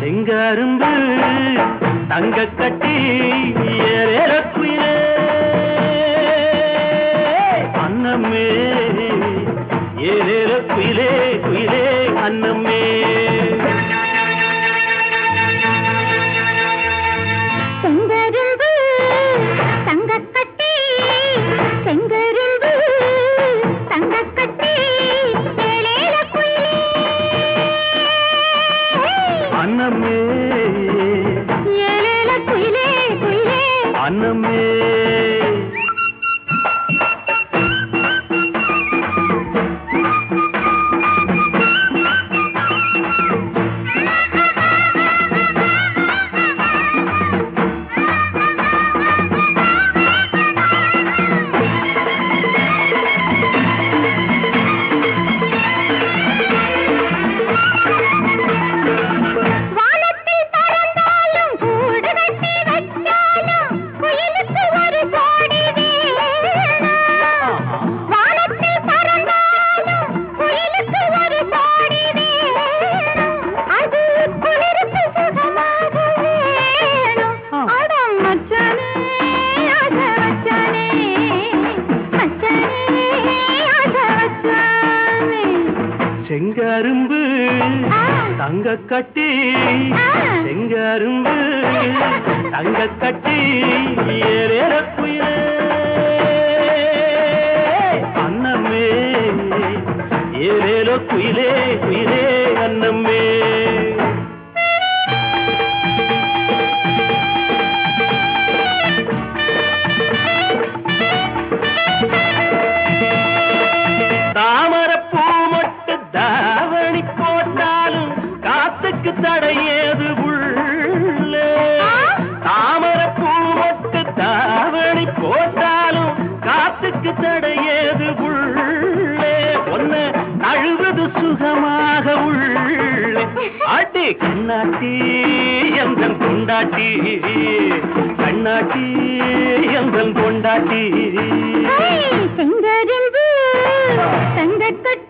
செங்கரும்பு தங்க கட்டி ஏறக்குயே அன்னம்மே ஏறக்குயிலே குயிலே அன்னம்மே. में நீரே அன்னம்மே கண்ணாட்டி எந்தன் கொண்டாட்டி கண்ணாட்டி எந்தன் கொண்டாட்டி செங்கரும்பு. தங்கக்கட்டு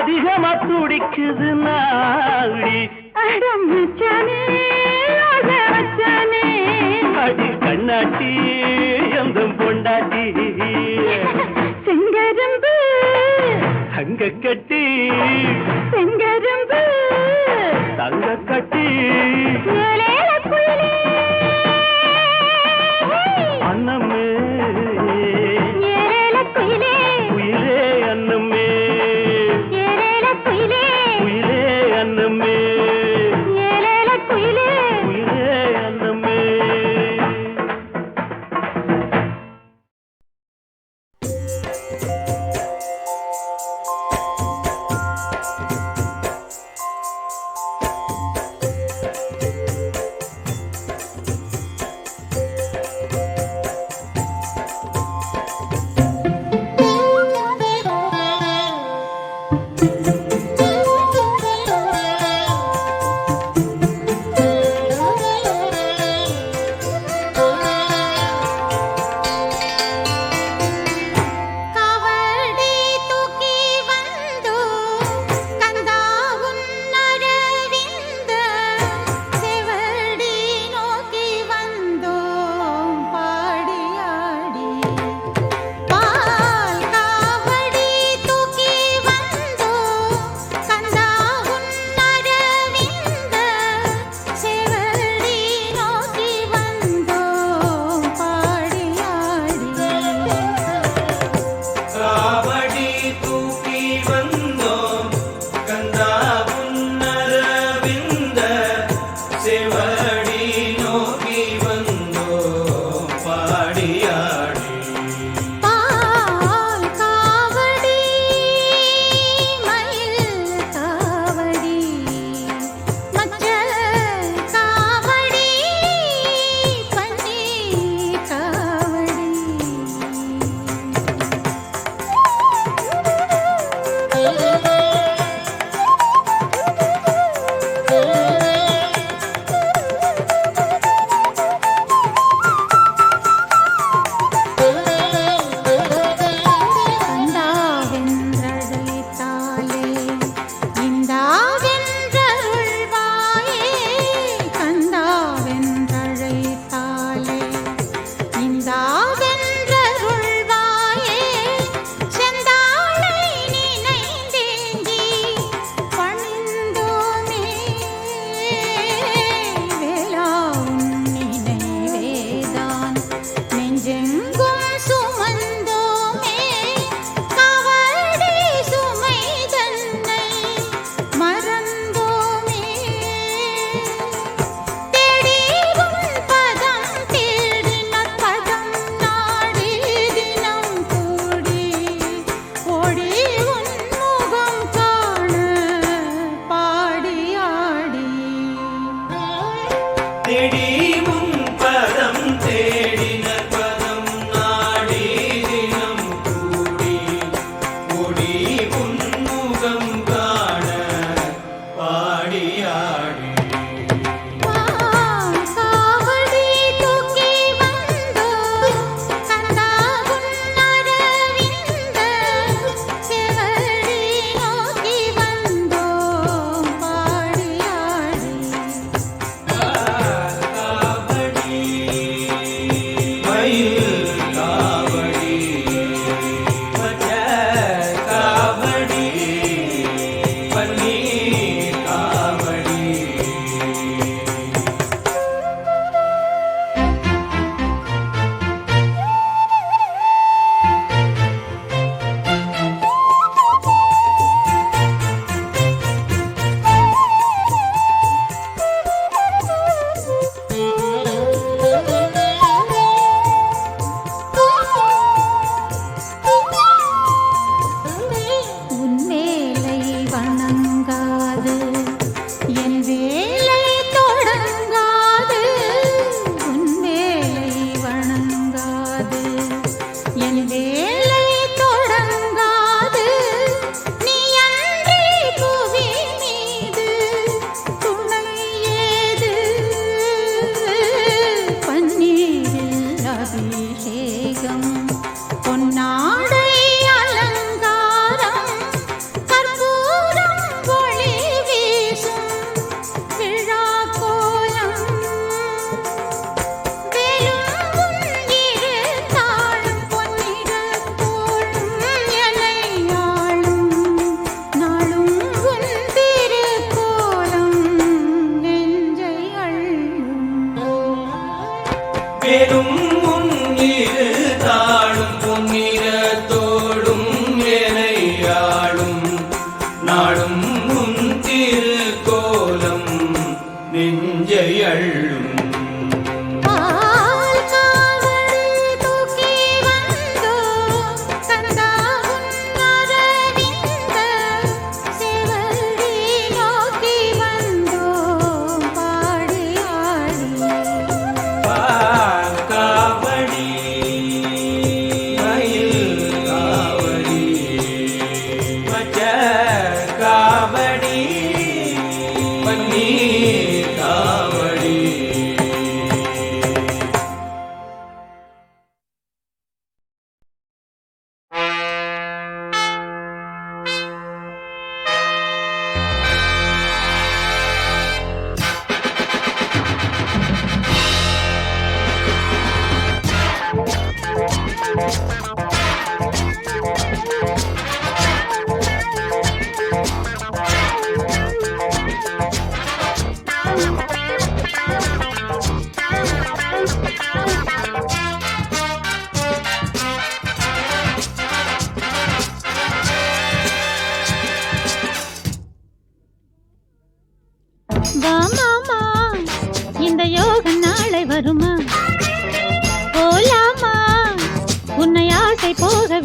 அதிகமா துடிக்குது நாடி. அடம் வச்சானே வச்சானே அடி கண்ணாட்டி எந்த பொண்டாட்டி. செங்கரும்பு. அங்க கட்டி. செங்கரும்பு. தங்க கட்டி.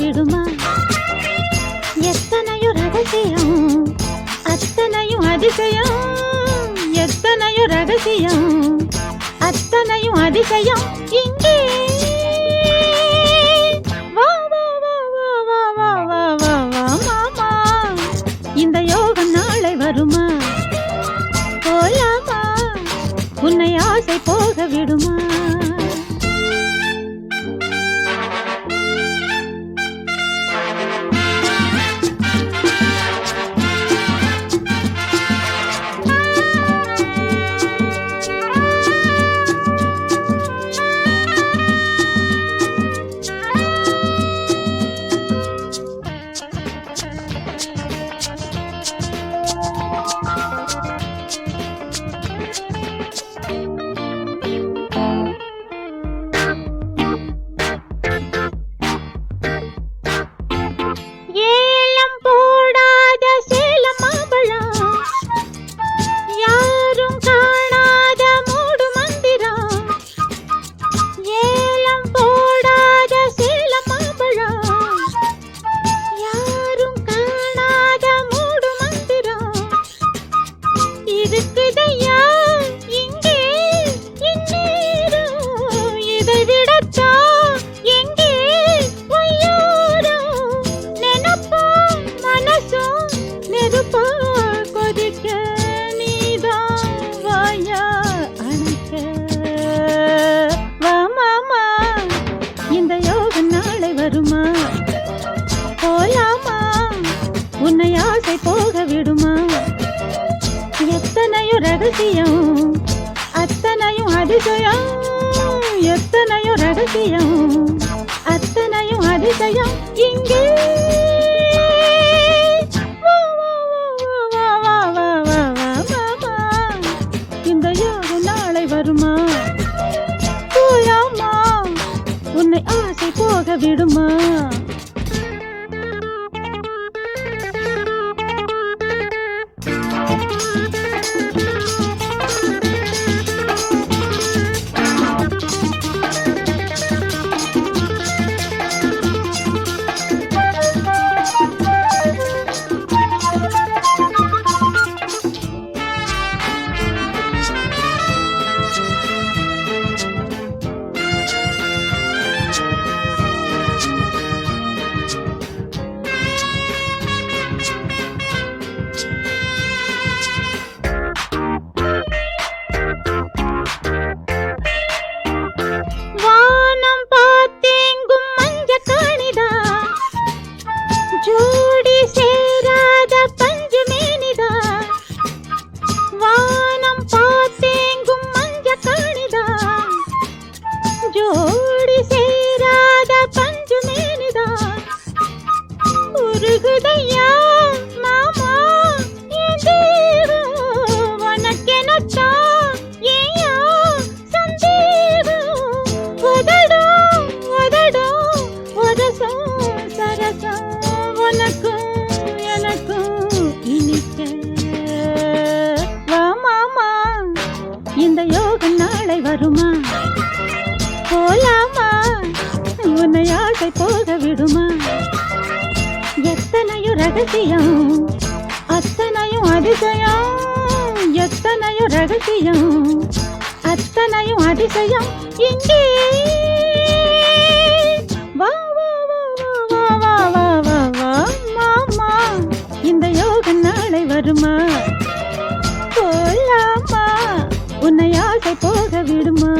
விடுமா? எத்தனையும் ரகசியம் அத்தனையும் அதிசயம் எத்தனையும் ரகசியம் அத்தனையும் அதிசயம் இங்கே. அதிசயம் அத்தனையும் அதிசயம் எத்தனையும் ரகசியம். அத்தனையும் அதிசயம் இங்கே. வா வா வா வா வா வா வா வா மாமா இந்த போக விடுமா?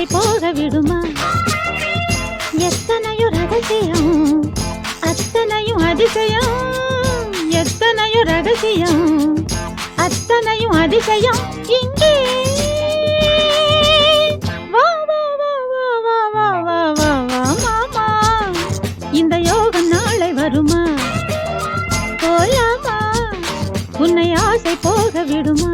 ஆசை போக விடுமா? எத்தனையும் ரகசியம் அத்தனையும் அதிசயம் எத்தனையும் ரகசியம் அத்தனையும் அதிசயம். இங்கே! இந்த யோகம் நாளை வருமா? போலாமா? உன்னை ஆசை போக விடுமா?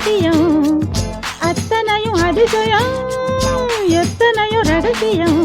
அதிசயம் அத்தனையும் அதிசயம் எத்தனையும் ரகசியம்.